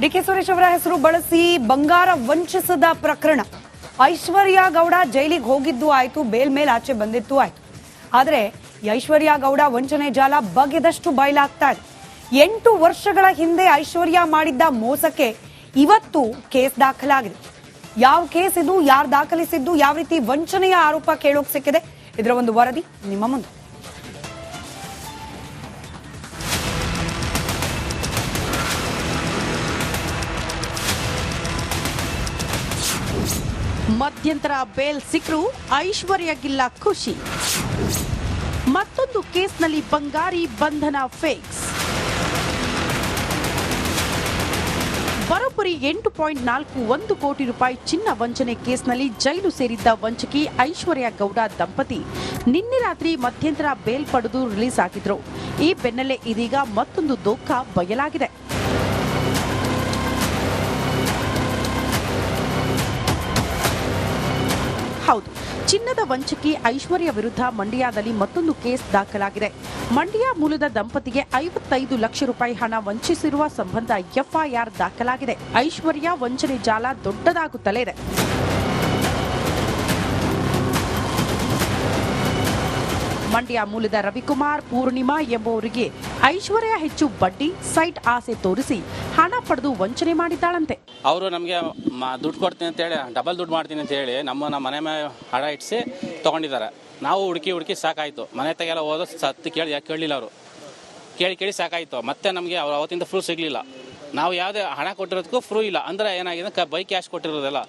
DK Suresh ಅವರ ಹೆಸರು ಬಳಸಿ ಬಂಗಾರ ವಂಚಿಸದ ಪ್ರಕರಣ. ಐಶ್ವರ್ಯ ಗೌಡ ಜೈಲಿಗೆ ಹೋಗಿದ್ದು ಆಯ್ತು, ಬೇಲ್ ಮೇಲೆ ಆಚೆ ಬಂದಿತ್ತು ಆಯ್ತು. ಆದ್ರೆ ಐಶ್ವರ್ಯ ಗೌಡ ವಂಚನೆ ಜಾಲ ಬಗೆದಷ್ಟು ಬಯಲಾಗ್ತಾ ಇದೆ. ಎಂಟು ವರ್ಷಗಳ ಹಿಂದೆ ಐಶ್ವರ್ಯ ಮಾಡಿದ್ದ ಮೋಸಕ್ಕೆ ಇವತ್ತು ಕೇಸ್ ದಾಖಲಾಗಿದೆ. ಯಾವ ಕೇಸ್ ಇದು, ಯಾರು ದಾಖಲಿಸಿದ್ದು, ಯಾವ ರೀತಿ ವಂಚನೆಯ ಆರೋಪ ಕೇಳೋಕೆ ಸಿಕ್ಕಿದೆ? ಇದರ ಒಂದು ವರದಿ ನಿಮ್ಮ ಮುಂದೆ. ಮಧ್ಯಂತರ ಬೇಲ್ ಸಿಕ್ಕರು ಐಶ್ವರ್ಯಗಿಲ್ಲ ಖುಷಿ. ಮತ್ತೊಂದು ಕೇಸ್ನಲ್ಲಿ ಬಂಗಾರಿ ಬಂಧನ ಫೇಕ್ಸ್. ಬರೋಬ್ಬರಿ ಎಂಟು ಪಾಯಿಂಟ್ ನಾಲ್ಕು ಒಂದು ಕೋಟಿ ರೂಪಾಯಿ ಚಿನ್ನ ವಂಚನೆ ಕೇಸ್ನಲ್ಲಿ ಜೈಲು ಸೇರಿದ್ದ ವಂಚಕಿ ಐಶ್ವರ್ಯ ಗೌಡ ದಂಪತಿ. ನಿನ್ನೆ ರಾತ್ರಿ ಮಧ್ಯಂತರ ಬೇಲ್ ಪಡೆದು ರಿಲೀಸ್ ಆಗಿದ್ರು. ಈ ಬೆನ್ನಲ್ಲೇ ಇದೀಗ ಮತ್ತೊಂದು ದೋಖ ಬಯಲಾಗಿದೆ. ಚಿನ್ನದ ವಂಚಕಿ ಐಶ್ವರ್ಯ ವಿರುದ್ಧ ಮಂಡ್ಯದಲ್ಲಿ ಮತ್ತೊಂದು ಕೇಸ್ ದಾಖಲಾಗಿದೆ. ಮಂಡ್ಯ ಮೂಲದ ದಂಪತಿಗೆ ಐವತ್ತೈದು ಲಕ್ಷ ರೂಪಾಯಿ ಹಣ ವಂಚಿಸಿರುವ ಸಂಬಂಧ ಎಫ್ಐಆರ್ ದಾಖಲಾಗಿದೆ. ಐಶ್ವರ್ಯ ವಂಚನೆ ಜಾಲ ದೊಡ್ಡದಾಗುತ್ತಲೇ ಇದೆ. ಮಂಡ್ಯ ಮೂಲದ ರವಿಕುಮಾರ್ ಪೂರ್ಣಿಮಾ ಎಂಬುವರಿಗೆ ಐಶ್ವರ್ಯ ಹೆಚ್ಚು ಬಡ್ಡಿ ಸೈಟ್ ಆಸೆ ತೋರಿಸಿ ಹಣ ಪಡೆದು ವಂಚನೆ ಮಾಡಿದ್ದಾಳಂತೆ. ಅವರು ನಮಗೆ ದುಡ್ಡು ಕೊಡ್ತೀನಿ ಅಂತ ಹೇಳಿ, ಡಬಲ್ ದುಡ್ಡು ಮಾಡ್ತೀನಿ ಅಂತ ಹೇಳಿ ನಮ್ಮ ನಮ್ಮ ಮನೆ ಮೇಲೆ ಹಣ ಇಟ್ಟಿಸಿ ತಗೊಂಡಿದ್ದಾರೆ. ನಾವು ಹುಡುಕಿ ಹುಡುಕಿ ಸಾಕಾಯಿತು. ಮನೆ ತೆಗೆಲ್ಲ ಹೋದ ಸತ್ತು ಕೇಳಿ ಯಾಕೆ ಕೇಳಲಿಲ್ಲ ಅವರು. ಕೇಳಿ ಕೇಳಿ ಸಾಕಾಯಿತು. ಮತ್ತೆ ನಮಗೆ ಅವ್ರು ಅವತ್ತಿಂದ ಫ್ರೂ ಸಿಗಲಿಲ್ಲ. ನಾವು ಯಾವುದೇ ಹಣ ಕೊಟ್ಟಿರೋದಕ್ಕೂ ಫ್ರೂ ಇಲ್ಲ. ಅಂದರೆ ಏನಾಗಿದೆ? ಕ ಬೈ ಕ್ಯಾಶ್ ಕೊಟ್ಟಿರೋದಲ್ಲ.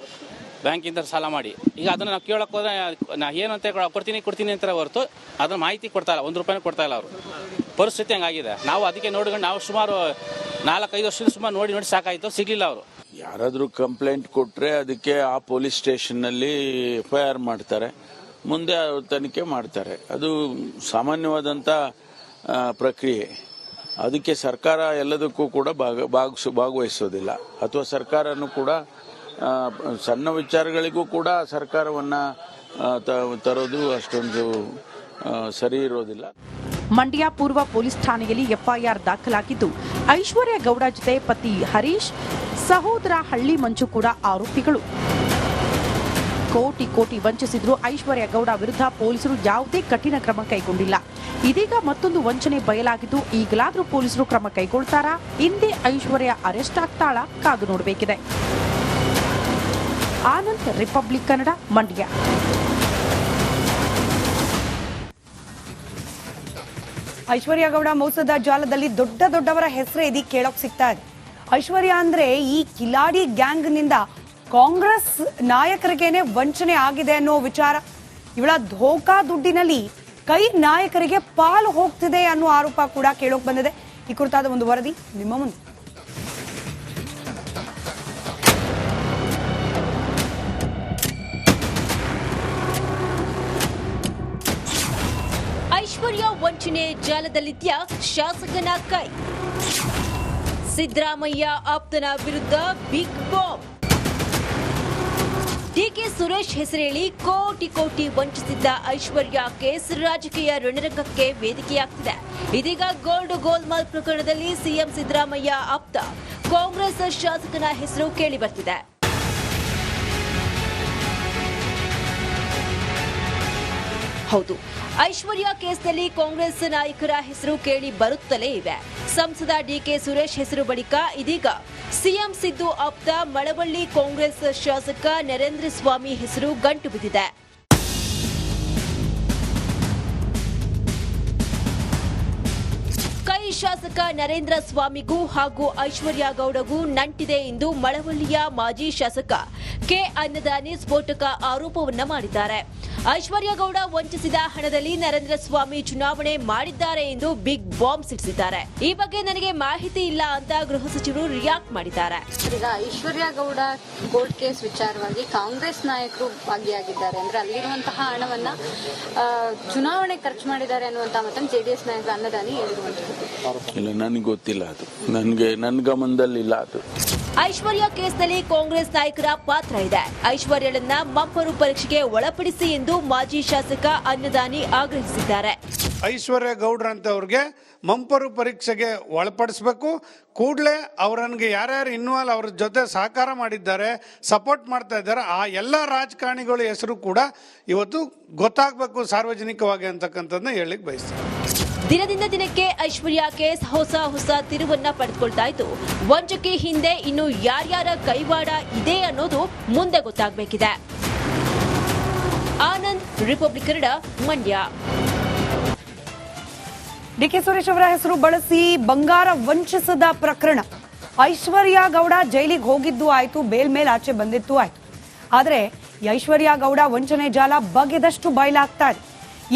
ಬ್ಯಾಂಕಿಂದ ಸಾಲ ಮಾಡಿ. ಈಗ ಅದನ್ನ ನಾವು ಕೇಳಕ್ಕೆ ಹೋದ್ರೆ ನಾ ಏನು ಅಂತ ಕೊಡ- ಕೊಡ್ತೀನಿ ಕೊಡ್ತೀನಿ ಅಂತಾರೆ ಹೊರತು ಅದನ್ನ ಮಾಹಿತಿ ಕೊಡ್ತಾ ಇಲ್ಲ, ಒಂದು ರೂಪಾಯಿನೂ ಕೊಡ್ತಾ ಇಲ್ಲ ಅವರು. ಪರಿಸ್ಥಿತಿ ಹಂಗಾಗಿದೆ. ನಾವು ಅದಕ್ಕೆ ನೋಡ್ಕೊಂಡು ನಾವು ಸುಮಾರು ನಾಲ್ಕೈದು ವರ್ಷದ ಸುಮಾರು ನೋಡಿ ನೋಡಿ ಸಾಕಾಯಿತು, ಸಿಗ್ಲಿಲ್ಲ ಅವರು. ಯಾರಾದರೂ ಕಂಪ್ಲೇಂಟ್ ಕೊಟ್ಟರೆ ಅದಕ್ಕೆ ಆ ಪೊಲೀಸ್ ಸ್ಟೇಷನ್ನಲ್ಲಿ ಎಫ್ ಐ ಆರ್ ಮಾಡ್ತಾರೆ, ಮುಂದೆ ತನಿಖೆ ಮಾಡ್ತಾರೆ. ಅದು ಸಾಮಾನ್ಯವಾದಂಥ ಪ್ರಕ್ರಿಯೆ. ಅದಕ್ಕೆ ಸರ್ಕಾರ ಎಲ್ಲದಕ್ಕೂ ಕೂಡ ಭಾಗ ಭಾಗಸು ಭಾಗವಹಿಸೋದಿಲ್ಲ. ಅಥವಾ ಸರ್ಕಾರನೂ ಕೂಡ ಸಣ್ಣ ವಿಚಾರಗಳಿಗೂ ಕೂಡ ಸರ್ಕಾರವನ್ನ ತರೋದು ಅಷ್ಟೊಂದು ಸರಿ ಇರೋದಿಲ್ಲ. ಮಂಡ್ಯ ಪೂರ್ವ ಪೊಲೀಸ್ ಠಾಣೆಯಲ್ಲಿ ಎಫ್ಐಆರ್ ದಾಖಲಾಗಿದ್ದು, ಐಶ್ವರ್ಯ ಗೌಡ ಜೊತೆ ಪತಿ ಹರೀಶ್, ಸಹೋದರ ಹಳ್ಳಿ ಮಂಜು ಕೂಡ ಆರೋಪಿಗಳು. ಕೋಟಿ ಕೋಟಿ ವಂಚಿಸಿದ್ರು ಐಶ್ವರ್ಯ ಗೌಡ ವಿರುದ್ಧ ಪೊಲೀಸರು ಯಾವುದೇ ಕಠಿಣ ಕ್ರಮ ಕೈಗೊಂಡಿಲ್ಲ. ಇದೀಗ ಮತ್ತೊಂದು ವಂಚನೆ ಬಯಲಾಗಿದ್ದು, ಈಗಲಾದರೂ ಪೊಲೀಸರು ಕ್ರಮ ಕೈಗೊಳ್ತಾರಾ? ಹಿಂದೆ ಐಶ್ವರ್ಯ ಅರೆಸ್ಟ್ ಆಗ್ತಾಳ? ಕಾದು ನೋಡಬೇಕಿದೆ. ಆನಂದ್, ರಿಪಬ್ಲಿಕ್ ಕನ್ನಡ, ಮಂಡ್ಯ. ಐಶ್ವರ್ಯ ಗೌಡ ಮೋಸದ ಜಾಲದಲ್ಲಿ ದೊಡ್ಡ ದೊಡ್ಡವರ ಹೆಸರೇ ಇದೀಗ ಕೇಳೋಕ್ ಸಿಗ್ತಾ ಇದೆ. ಐಶ್ವರ್ಯ ಅಂದ್ರೆ ಈ ಕಿಲಾಡಿ ಗ್ಯಾಂಗ್ನಿಂದ ಕಾಂಗ್ರೆಸ್ ನಾಯಕರಿಗೇನೆ ವಂಚನೆ ಆಗಿದೆ ಅನ್ನೋ ವಿಚಾರ. ಇವಳ ಧೋಕಾ ದುಡ್ಡಿನಲ್ಲಿ ಕೈ ನಾಯಕರಿಗೆ ಪಾಲು ಹೋಗ್ತಿದೆ ಅನ್ನೋ ಆರೋಪ ಕೂಡ ಕೇಳೋಕ್ ಬಂದಿದೆ. ಈ ಕುರಿತಾದ ಒಂದು ವರದಿ ನಿಮ್ಮ ಮುಂದೆ. ಐಶ್ವರ್ಯ ವಂಚನೆ ಜಾಲದಲ್ಲಿದ್ದ ಶಾಸಕನ ಕೈ. ಸಿದ್ದರಾಮಯ್ಯ ಆಪ್ತನ ವಿರುದ್ಧ ಬಿಗ್ ಬಾಂಬ್. ಡಿಕೆ ಸುರೇಶ್ ಹೆಸರೇಳಿ ಕೋಟಿ ಕೋಟಿ ವಂಚಿಸಿದ್ದ ಐಶ್ವರ್ಯ ಕೇಸ್ ರಾಜಕೀಯ ರಣರಂಗಕ್ಕೆ ವೇದಿಕೆಯಾಗ್ತಿದೆ. ಇದೀಗ ಗೋಲ್ಡ್ ಗೋಲ್ಮಾಲ್ ಪ್ರಕರಣದಲ್ಲಿ ಸಿಎಂ ಸಿದ್ದರಾಮಯ್ಯ ಆಪ್ತ. ಕಾಂಗ್ರೆಸ್ ಶಾಸಕನ ಹೆಸರು ಕೇಳಿಬರ್ತಿದೆ ಹೌದು. ಐಶ್ವರ್ಯ ಕೇಸ್ನಲ್ಲಿ ಕಾಂಗ್ರೆಸ್ ನಾಯಕರ ಹೆಸರು ಕೇಳಿ ಬರುತ್ತಲೇ ಇವೆ ಸಂಸದ ಡಿಕೆ ಸುರೇಶ್ ಹೆಸರು ಬಳಿಕ ಇದೀಗ ಸಿಎಂ ಸಿದ್ದು ಆಪ್ತ ಮಳವಳ್ಳಿ ಕಾಂಗ್ರೆಸ್ ಶಾಸಕ ನರೇಂದ್ರ ಸ್ವಾಮಿ ಹೆಸರು ಗಂಟು ಬಿದ್ದಿದೆ. ಕೈ ಶಾಸಕ ನರೇಂದ್ರ ಸ್ವಾಮಿಗೂ ಹಾಗೂ ಐಶ್ವರ್ಯ ಗೌಡಗೂ ನಂಟಿದೆ ಎಂದು ಮಳವಳ್ಳಿಯ ಮಾಜಿ ಶಾಸಕ ಕೆ ಅನ್ನದಾನಿ ಸ್ಫೋಟಕ ಆರೋಪವನ್ನ ಮಾಡಿದ್ದಾರೆ. ಐಶ್ವರ್ಯ ಗೌಡ ವಂಚಿಸಿದ ಹಣದಲ್ಲಿ ನರೇಂದ್ರ ಸ್ವಾಮಿ ಚುನಾವಣೆ ಮಾಡಿದ್ದಾರೆ ಎಂದು ಬಿಗ್ ಬಾಂಬ್ ಸಿಡಿಸಿದ್ದಾರೆ. ಈ ಬಗ್ಗೆ ನನಗೆ ಮಾಹಿತಿ ಇಲ್ಲ ಅಂತ ಗೃಹ ಸಚಿವರು ರಿಯಾಕ್ಟ್ ಮಾಡಿದ್ದಾರೆ. ಈಗ ಐಶ್ವರ್ಯ ಗೌಡ ಕೋರ್ಟ್ ಕೇಸ್ ವಿಚಾರವಾಗಿ ಕಾಂಗ್ರೆಸ್ ನಾಯಕರು ಭಾಗಿಯಾಗಿದ್ದಾರೆ ಅಂದ್ರೆ ಅಲ್ಲಿರುವಂತಹ ಹಣವನ್ನ ಚುನಾವಣೆ ಖರ್ಚು ಮಾಡಿದ್ದಾರೆ ಅನ್ನುವಂತ ಮಾತನ್ನು ಜೆಡಿಎಸ್ ನಾಯಕ ಅನ್ನದಾನಿ ಹೇಳಿರುವಂತದ್ದು. ಇಲ್ಲ ನನಗೆ ಗೊತ್ತಿಲ್ಲ ಅದು. ನನಗೆ ನನ್ನ ಗಮನದಲ್ಲಿಲ್ಲ ಅದು. ಐಶ್ವರ್ಯ ಕೇಸ್ನಲ್ಲಿ ಕಾಂಗ್ರೆಸ್ ನಾಯಕರ ಪಾತ್ರ ಇದೆ. ಐಶ್ವರ್ಯಳನ್ನ ಮಂಪರು ಪರೀಕ್ಷೆಗೆ ಒಳಪಡಿಸಿ ಎಂದು ಮಾಜಿ ಶಾಸಕ ಅನ್ನದಾನಿ ಆಗ್ರಹಿಸಿದ್ದಾರೆ. ಐಶ್ವರ್ಯ ಗೌಡ್ರಂತವ್ರಿಗೆ ಮಂಪರು ಪರೀಕ್ಷೆಗೆ ಒಳಪಡಿಸಬೇಕು. ಕೂಡಲೇ ಅವರನ್ಗೆ ಯಾರ್ಯಾರು ಇನ್ವಾಲ್ವ್ ಅವ್ರ ಜೊತೆ ಸಹಕಾರ ಮಾಡಿದ್ದಾರೆ ಸಪೋರ್ಟ್ ಮಾಡ್ತಾ ಇದ್ದಾರೆ, ಆ ಎಲ್ಲ ರಾಜಕಾರಣಿಗಳ ಹೆಸರು ಕೂಡ ಇವತ್ತು ಗೊತ್ತಾಗಬೇಕು ಸಾರ್ವಜನಿಕವಾಗಿ ಅಂತಕ್ಕಂಥದ್ದನ್ನ ಹೇಳಿಕ್ ಬಯಸ್ತೀನಿ. ದಿನದಿಂದ ದಿನಕ್ಕೆ ಐಶ್ವರ್ಯ ಕೇಸ್ ಹೊಸ ಹೊಸ ತಿರುವನ್ನ ಪಡೆದುಕೊಳ್ತಾ ಇತ್ತು. ವಂಚಕಿ ಹಿಂದೆ ಇನ್ನು ಯಾರ್ಯಾರ ಕೈವಾಡ ಇದೆ ಅನ್ನೋದು ಮುಂದೆ ಗೊತ್ತಾಗಬೇಕಿದೆ. ಆನಂದ್, ರಿಪಬ್ಲಿಕ್ ಕನ್ನಡ, ಮಂಡ್ಯ. ಡಿಕೆ ಸುರೇಶ್ ಅವರ ಹೆಸರು ಬಳಸಿ ಬಂಗಾರ ವಂಚಿಸದ ಪ್ರಕರಣ. ಐಶ್ವರ್ಯ ಗೌಡ ಜೈಲಿಗೆ ಹೋಗಿದ್ದು ಆಯ್ತು, ಬೇಲ್ ಮೇಲೆ ಆಚೆ ಬಂದಿತ್ತು ಆಯ್ತು. ಆದ್ರೆ ಐಶ್ವರ್ಯ ಗೌಡ ವಂಚನೆ ಜಾಲ ಬಗೆದಷ್ಟು ಬಯಲಾಗ್ತಾ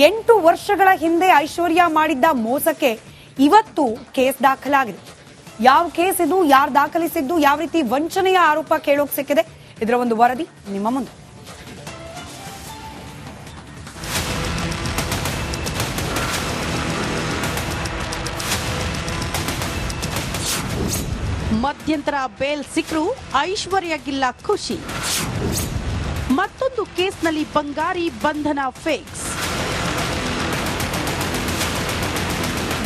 ಎಂಟು ವರ್ಷಗಳ ಹಿಂದೆ ಐಶ್ವರ್ಯ ಮಾಡಿದ್ದ ಮೋಸಕ್ಕೆ ಇವತ್ತು ಕೇಸ್ ದಾಖಲಾಗಿದೆ. ಯಾವ ಕೇಸ್ ಇದು? ಯಾರು ದಾಖಲಿಸಿದ್ದು? ಯಾವ ರೀತಿ ವಂಚನೆಯ ಆರೋಪ ಕೇಳೋಕ್ ಸಿಕ್ಕಿದೆ? ಇದರ ಒಂದು ವರದಿ ನಿಮ್ಮ ಮುಂದೆ. ಮಧ್ಯಂತರ ಬೇಲ್ ಸಿಕ್ಕರು ಐಶ್ವರ್ಯಗಿಲ್ಲ ಖುಷಿ. ಮತ್ತೊಂದು ಕೇಸ್ನಲ್ಲಿ ಬಂಗಾರಿ ಬಂಧನ ಫಿಕ್ಸ್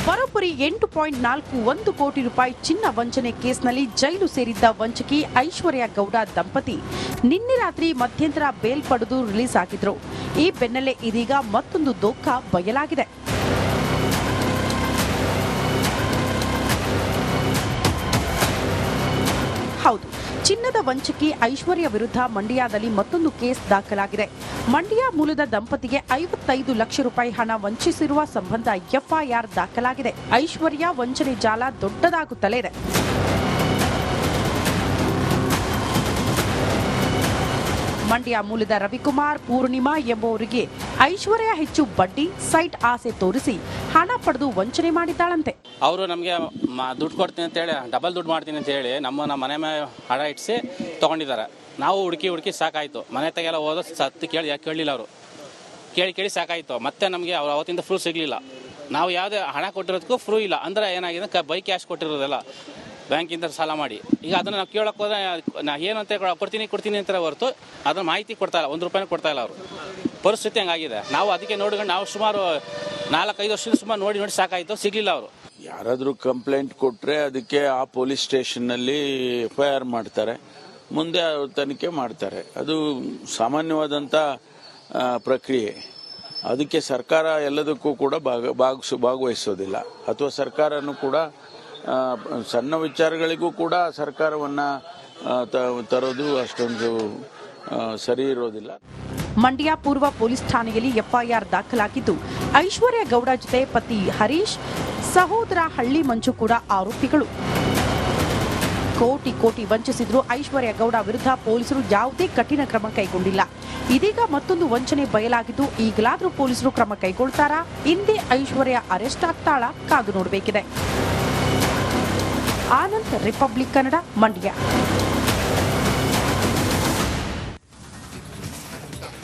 ಬರೋಬ್ಬರಿ ಎಂಟು ಪಾಯಿಂಟ್ ನಾಲ್ಕು ಒಂದು ಕೋಟಿ ರೂಪಾಯಿ ಚಿನ್ನ ವಂಚನೆ ಕೇಸ್ನಲ್ಲಿ ಜೈಲು ಸೇರಿದ್ದ ವಂಚಕಿ ಐಶ್ವರ್ಯ ಗೌಡ ದಂಪತಿ. ನಿನ್ನೆ ರಾತ್ರಿ ಮಧ್ಯಂತರ ಬೇಲ್ ಪಡೆದು ರಿಲೀಸ್ ಆಗಿದ್ರು. ಈ ಬೆನ್ನಲ್ಲೇ ಇದೀಗ ಮತ್ತೊಂದು ದುಃಖ ಬಯಲಾಗಿದೆ. ಹೌದು. ಚಿನ್ನದ ವಂಚಕಿ ಐಶ್ವರ್ಯ ವಿರುದ್ಧ ಮಂಡ್ಯದಲ್ಲಿ ಮತ್ತೊಂದು ಕೇಸ್ ದಾಖಲಾಗಿದೆ. ಮಂಡ್ಯ ಮೂಲದ ದಂಪತಿಗೆ ಐವತ್ತೈದು ಲಕ್ಷ ರೂಪಾಯಿ ಹಣ ವಂಚಿಸಿರುವ ಸಂಬಂಧ ಎಫ್ಐಆರ್ ದಾಖಲಾಗಿದೆ. ಐಶ್ವರ್ಯ ವಂಚನೆ ಜಾಲ ದೊಡ್ಡದಾಗುತ್ತಲೇ ಇದೆ. ಮಂಡ್ಯ ಮೂಲದ ರವಿಕುಮಾರ್ ಪೂರ್ಣಿಮಾ ಎಂಬುವರಿಗೆ ಐಶ್ವರ್ಯ ಹೆಚ್ಚು ಬಡ್ಡಿ ಸೈಟ್ ಆಸೆ ತೋರಿಸಿ ಹಣ ಪಡೆದು ವಂಚನೆ ಮಾಡಿದ್ದಾಳಂತೆ. ಅವರು ನಮಗೆ ದುಡ್ಡು ಕೊಡ್ತೀನಿ ಅಂತ ಹೇಳಿ, ಡಬಲ್ ದುಡ್ಡು ಮಾಡ್ತೀನಿ ಅಂತ ಹೇಳಿ ನಮ್ಮ ಮನೆ ಮೇಲೆ ಹಣ ಇಟ್ಟಿಸಿ ತಗೊಂಡಿದ್ದಾರೆ. ನಾವು ಹುಡುಕಿ ಹುಡುಕಿ ಸಾಕಾಯಿತು. ಮನೆ ತೆಗೆಲ್ಲ ಹೋದ ಸತ್ತು ಕೇಳಿ ಯಾಕೆ ಕೇಳಲಿಲ್ಲ ಅವರು. ಕೇಳಿ ಕೇಳಿ ಸಾಕಾಯಿತು. ಮತ್ತೆ ನಮಗೆ ಅವ್ರು ಅವತ್ತಿಂದ ಫ್ರೂ ಸಿಗಲಿಲ್ಲ. ನಾವು ಯಾವುದೇ ಹಣ ಕೊಟ್ಟಿರೋದಕ್ಕೂ ಫ್ರೂ ಇಲ್ಲ. ಅಂದರೆ ಏನಾಗಿದೆ? ಬೈ ಕ್ಯಾಶ್ ಕೊಟ್ಟಿರೋದಲ್ಲ ಬ್ಯಾಂಕಿಂದ ಸಾಲ ಮಾಡಿ. ಈಗ ಅದನ್ನು ನಾವು ಕೇಳೋಕೆ ಹೋದ್ರೆ ನಾ ಏನು ಅಂತ ಕೊಡ್ತೀನಿ ಕೊಡ್ತೀನಿ ಅಂತ ಹೊರತು ಅದನ್ನ ಮಾಹಿತಿ ಕೊಡ್ತಾ ಇಲ್ಲ, ಒಂದು ರೂಪಾಯಿನೂ ಕೊಡ್ತಾ ಇಲ್ಲ ಅವರು. ಪರಿಸ್ಥಿತಿ ಹಂಗಾಗಿದೆ. ನಾವು ಅದಕ್ಕೆ ನೋಡ್ಕೊಂಡು ನಾವು ಸುಮಾರು ನಾಲ್ಕೈದು ವರ್ಷದಿಂದ ಸುಮಾರು ನೋಡಿ ನೋಡಿ ಸಾಕಾಯಿತು, ಸಿಗಲಿಲ್ಲ ಅವರು. ಯಾರಾದರೂ ಕಂಪ್ಲೇಂಟ್ ಕೊಟ್ಟರೆ ಅದಕ್ಕೆ ಆ ಪೊಲೀಸ್ ಸ್ಟೇಷನ್ನಲ್ಲಿ ಎಫ್ ಐ ಆರ್ ಮಾಡ್ತಾರೆ, ಮುಂದೆ ಅವ್ರು ತನಿಖೆ ಮಾಡ್ತಾರೆ. ಅದು ಸಾಮಾನ್ಯವಾದಂಥ ಪ್ರಕ್ರಿಯೆ. ಅದಕ್ಕೆ ಸರ್ಕಾರ ಎಲ್ಲದಕ್ಕೂ ಕೂಡ ಭಾಗ ಭಾಗವಹಿಸೋದಿಲ್ಲ. ಅಥವಾ ಸರ್ಕಾರನೂ ಕೂಡ ಸಣ್ಣ ವಿಚಾರಗಳಿಗೂ ಕೂಡ ಸರ್ಕಾರವನ್ನು ತರೋದು ಅಷ್ಟೊಂದು ಸರಿ ಇರೋದಿಲ್ಲ. ಮಂಡ್ಯ ಪೂರ್ವ ಪೊಲೀಸ್ ಠಾಣೆಯಲ್ಲಿ ಎಫ್ಐಆರ್ ದಾಖಲಾಗಿದ್ದು, ಐಶ್ವರ್ಯ ಗೌಡ ಜೊತೆ ಪತಿ ಹರೀಶ್, ಸಹೋದರ ಹಳ್ಳಿ ಮಂಜು ಕೂಡ ಆರೋಪಿಗಳು. ಕೋಟಿ ಕೋಟಿ ವಂಚಿಸಿದ್ರು ಐಶ್ವರ್ಯ ಗೌಡ ವಿರುದ್ಧ ಪೊಲೀಸರು ಯಾವುದೇ ಕಠಿಣ ಕ್ರಮ ಕೈಗೊಂಡಿಲ್ಲ. ಇದೀಗ ಮತ್ತೊಂದು ವಂಚನೆ ಬಯಲಾಗಿದ್ದು, ಈಗಲಾದರೂ ಪೊಲೀಸರು ಕ್ರಮ ಕೈಗೊಳ್ತಾರಾ? ಹಿಂದೆ ಐಶ್ವರ್ಯ ಅರೆಸ್ಟ್ ಆಗ್ತಾಳ? ಕಾದು ನೋಡಬೇಕಿದೆ. ಆನಂದ್ ರಿಪಬ್ಲಿಕ್ ಕನ್ನಡ ಮಂಡ್ಯ.